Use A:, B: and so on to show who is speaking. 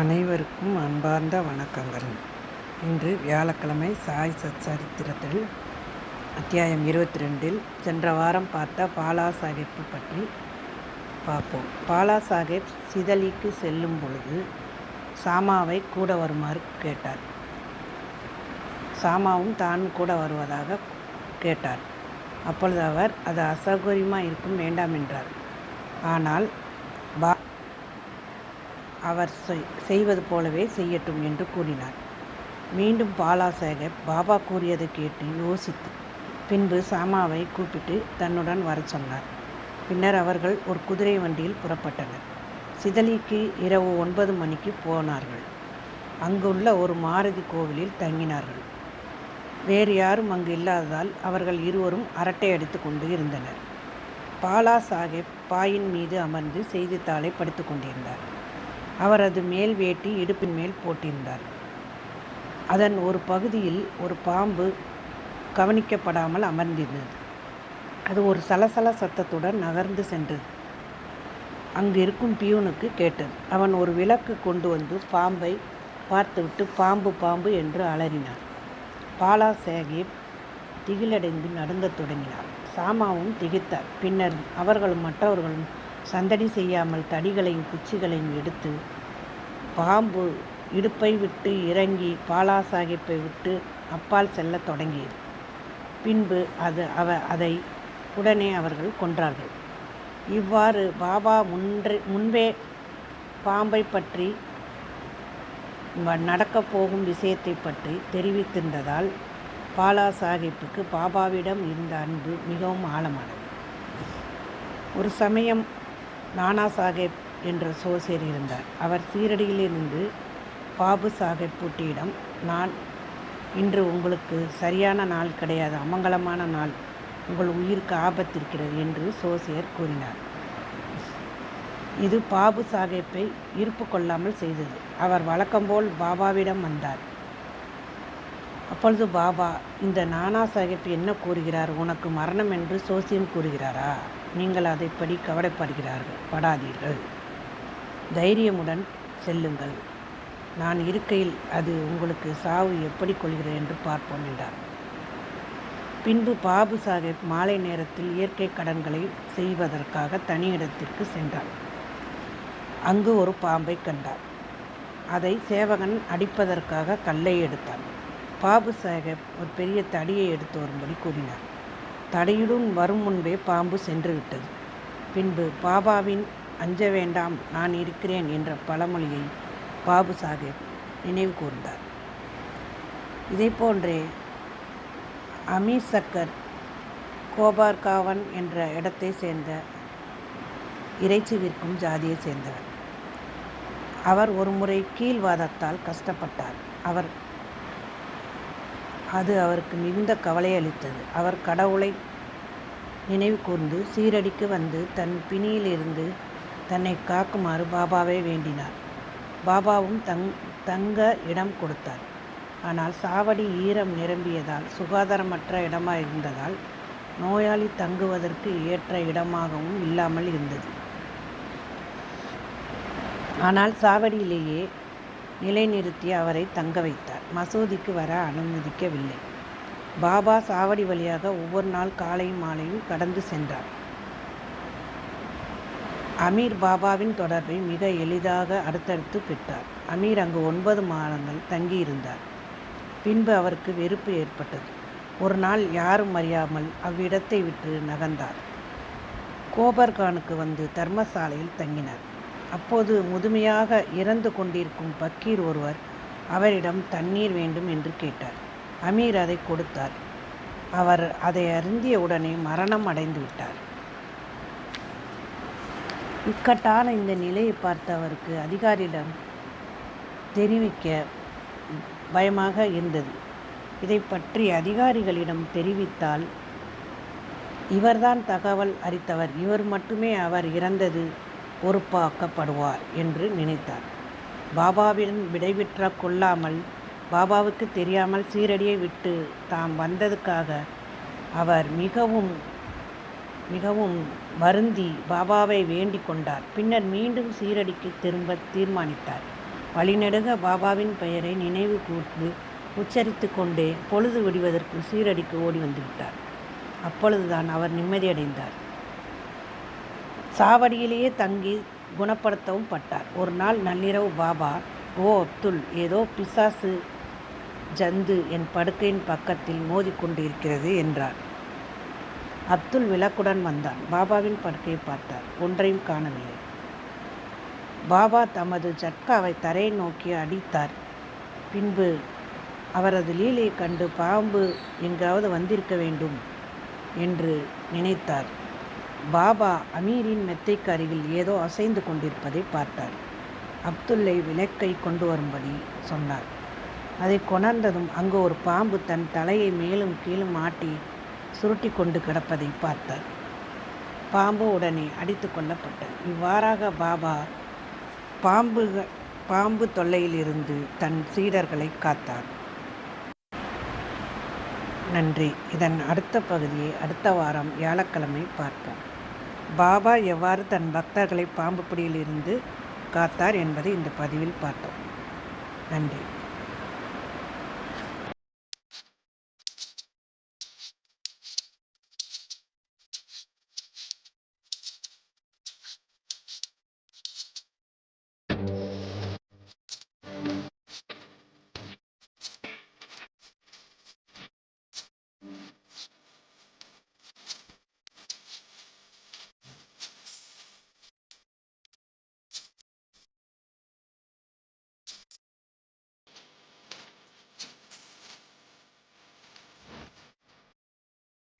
A: அனைவருக்கும் அன்பார்ந்த வணக்கங்கள். இன்று வியாழக்கிழமை சாய் சச்சரித்திரத்தில் அத்தியாயம் இருபத்தி ரெண்டில் சென்ற வாரம் பார்த்த பாலா சாஹிப் பற்றி பார்ப்போம். பாலா சாஹிப் சிதலிக்கு செல்லும் பொழுது சாமாவை கூட வருமாறு கேட்டார். சாமாவும் தான் கூட வருவதாக கேட்டார். அப்பொழுது அவர் அது அசௌகரியமாக இருக்கும் வேண்டாம் என்றார். ஆனால் பா அவர் செய்- செய்வது போலவே செய்யட்டும் என்று கூறினார். மீண்டும் பாலா சாஹேப் பாபா கூறியதை கேட்டு யோசித்து பின்பு சாமாவை கூப்பிட்டு தன்னுடன் வரச் சொன்னார். பின்னர் அவர்கள் ஒரு குதிரை வண்டியில் புறப்பட்டனர். சிதலிக்கு இரவு ஒன்பது மணிக்கு போனார்கள். அங்குள்ள ஒரு மாருதி கோவிலில் தங்கினார்கள். வேறு யாரும் அங்கு இல்லாததால் அவர்கள் இருவரும் அரட்டை அடித்து கொண்டு இருந்தனர். பாலா சாஹேப் பாயின் மீது அமர்ந்து செய்தித்தாளை படித்து கொண்டிருந்தார். அவரது மேல் வேட்டி இடுப்பின் மேல் போட்டிருந்தார். அதன் ஒரு பகுதியில் ஒரு பாம்பு கவனிக்கப்படாமல் அமர்ந்திருந்தது. அது ஒரு சலசல சத்தத்துடன் நகர்ந்து சென்றது. அங்கு இருக்கும் பியூனுக்கு கேட்டது. அவன் ஒரு விளக்கு கொண்டு வந்து பாம்பை பார்த்துவிட்டு பாம்பு பாம்பு என்று அலறினான். பாலா சாஹிப் திகிலடைந்து நடுங்கத் தொடங்கினார். சாமாவும் திகைத்தார். பின்னர் அவர்களும் மற்றவர்களும் சந்தடி செய்யாமல் தடிகளையும் குச்சிகளையும் எடுத்து பாம்பு இடுப்பை விட்டு இறங்கி பாலா சாஹிப்பை விட்டு அப்பால் செல்ல தொடங்கியது. பின்பு அது அவ அதை உடனே அவர்கள் கொன்றார்கள். இவ்வாறு பாபா முன்றே முன்பே பாம்பை பற்றி வ- நடக்கப் போகும் விஷயத்தை பற்றி தெரிவித்திருந்ததால் பாலா சாஹிப்புக்கு பாபாவிடம் இருந்த அன்பு மிகவும் ஆழமானது. ஒரு சமயம் நானா சாஹேப் என்ற சோசியர் இருந்தார் அவர் சீரடியிலிருந்து பாபு சாஹேப் பூட்டியிடம் நான் இன்று உங்களுக்கு சரியான நாள் கிடையாது அமங்கலமான நாள். உங்கள் உயிருக்கு ஆபத்திருக்கிறது என்று சோசியர் கூறினார். இது பாபு சாஹேப்பை ஈர்ப்பு கொள்ளாமல் செய்தது. அவர் வழக்கம்போல் பாபாவிடம் வந்தார். அப்பொழுது பாபா இந்த நானா சாஹிப் என்ன கூறுகிறார்? உனக்கு மரணம் என்று சோசியம் கூறுகிறாரா? நீங்கள் அதைப்படி கவலைப்படுகிறார்கள் படாதீர்கள். தைரியமுடன் செல்லுங்கள். நான் இருக்கையில் அது உங்களுக்கு சாவு எப்படி கொள்கிறது என்று பார்ப்போம் என்றார். பின்பு பாபு சாஹேப் மாலை நேரத்தில் இயற்கை கடன்களை செய்வதற்காக தனி இடத்திற்கு சென்றார். அங்கு ஒரு பாம்பை கண்டார். அதை சேவகன் அடிப்பதற்காக கல்லை எடுத்தான். பாபு சாஹேப் ஒரு பெரிய தடியை எடுத்து வரும்படி கூறினார். தடியுடன் வரும் முன்பே பாம்பு சென்று விட்டது. பின்பு பாபாவின் அஞ்ச வேண்டாம் நான் இருக்கிறேன் என்ற பழமொழியை பாபு சாஹேப் நினைவு கூர்ந்தார். இதைப்போன்றே அமீர் சக்கர் கோபார்காவன் என்ற இடத்தை சேர்ந்த இறைச்சி விற்கும் ஜாதியை சேர்ந்தவர். அவர் ஒருமுறை கீழ்வாதத்தால் கஷ்டப்பட்டார். அவர் அது அவருக்கு மிகுந்த கவலை அளித்தது. அவர் கடவுளை நினைவு கூர்ந்து சீரடிக்கு வந்து தன் பிணியிலிருந்து தன்னை காக்குமாறு பாபாவை வேண்டினார். பாபாவும் தங் தங்க இடம் கொடுத்தார். ஆனால் சாவடி ஈரம் நிரம்பியதால் சுகாதாரமற்ற இடமாக இருந்ததால் நோயாளி தங்குவதற்கு ஏற்ற இடமாகவும் இல்லாமல் இருந்தது. ஆனால் சாவடியிலேயே நிலைநிறுத்தி அவரை தங்க வைத்தார். மசூதிக்கு வர அனுமதிக்கவில்லை. பாபா சாவடி வழியாக ஒவ்வொரு நாள் காலையும் மாலையும் கடந்து சென்றார். அமீர் பாபாவின் தொடர்பை மிக எளிதாக அடுத்தடுத்து பெற்றார். அமீர் அங்கு ஒன்பது மாதங்கள் தங்கியிருந்தார். பின்பு அவருக்கு வெறுப்பு ஏற்பட்டது. ஒரு நாள் யாரும் அறியாமல் அவ்விடத்தை விட்டு நகர்ந்தார். கோபர்கானுக்கு வந்து தர்மசாலையில் தங்கினார். அப்போது முதுமையாக இறந்து கொண்டிருக்கும் பக்கீர் ஒருவர் அவரிடம் தண்ணீர் வேண்டும் என்று கேட்டார். அமீர் அதை கொடுத்தார். அவர் அதை அருந்திய உடனே மரணம் அடைந்து விட்டார். இக்கட்டான இந்த நிலையை பார்த்த அவருக்கு அதிகாரியிடம் தெரிவிக்க பயமாக இருந்தது. இதை பற்றி அதிகாரிகளிடம் தெரிவித்தால் இவர்தான் தகவல் அறித்தவர் இவர் மட்டுமே அவர் இறந்தது பொறுப்பாக்கப்படுவார் என்று நினைத்தார். பாபாவிடம் விடைபெற்ற கொள்ளாமல் பாபாவுக்கு தெரியாமல் சீரடியை விட்டு தாம் வந்ததுக்காக அவர் மிகவும் மிகவும் வருந்தி பாபாவை வேண்டிக் கொண்டார். பின்னர் மீண்டும் சீரடிக்கு திரும்ப தீர்மானித்தார். வழிநெடுக பாபாவின் பெயரை நினைவு கூர்ந்து உச்சரித்து கொண்டே பொழுது விடுவதற்கு சீரடிக்கு ஓடி வந்துவிட்டார் அப்பொழுதுதான் அவர் நிம்மதியடைந்தார். சாவடியிலேயே தங்கி குணப்படுத்தவும் பட்டார். ஒரு நாள் நள்ளிரவு பாபா ஓ அப்துல் ஏதோ பிசாசு ஜந்து என் படுக்கையின் பக்கத்தில் மோதிக்கொண்டிருக்கிறது என்றார். அப்துல் விளக்குடன் வந்தான். பாபாவின் படுக்கையை பார்த்தார். ஒன்றையும் காணவில்லை. பாபா தமது ஜட்காவை தரையை நோக்கி அடித்தார். பின்பு அவரது லீலையை கண்டு பாம்பு எங்காவது வந்திருக்க வேண்டும் என்று நினைத்தார். பாபா அமீரின் மெத்தைக்கு அருகில் ஏதோ அசைந்து கொண்டிருப்பதை பார்த்தார். அப்துல்லை விளக்கை கொண்டு வரும்படி சொன்னார். அதை கொணர்ந்ததும் அங்கு ஒரு பாம்பு தன் தலையை மேலும் கீழும் ஆட்டி சுருட்டி கொண்டு கிடப்பதை பார்த்தார். பாம்பு உடனே அடித்து கொல்லப்பட்டது. இவ்வாறாக பாபா பாம்பு பாம்பு தொல்லையிலிருந்து தன் சீடர்களை காத்தார். நன்றி. இதன் அடுத்த பகுதியை அடுத்த வாரம் வியாழக்கிழமை பார்ப்போம். பாபா எவ்வாறு தன் பக்தர்களை பாம்பு பிடியிலிருந்து காத்தார் என்பதை இந்த பதிவில் பார்த்தோம். நன்றி.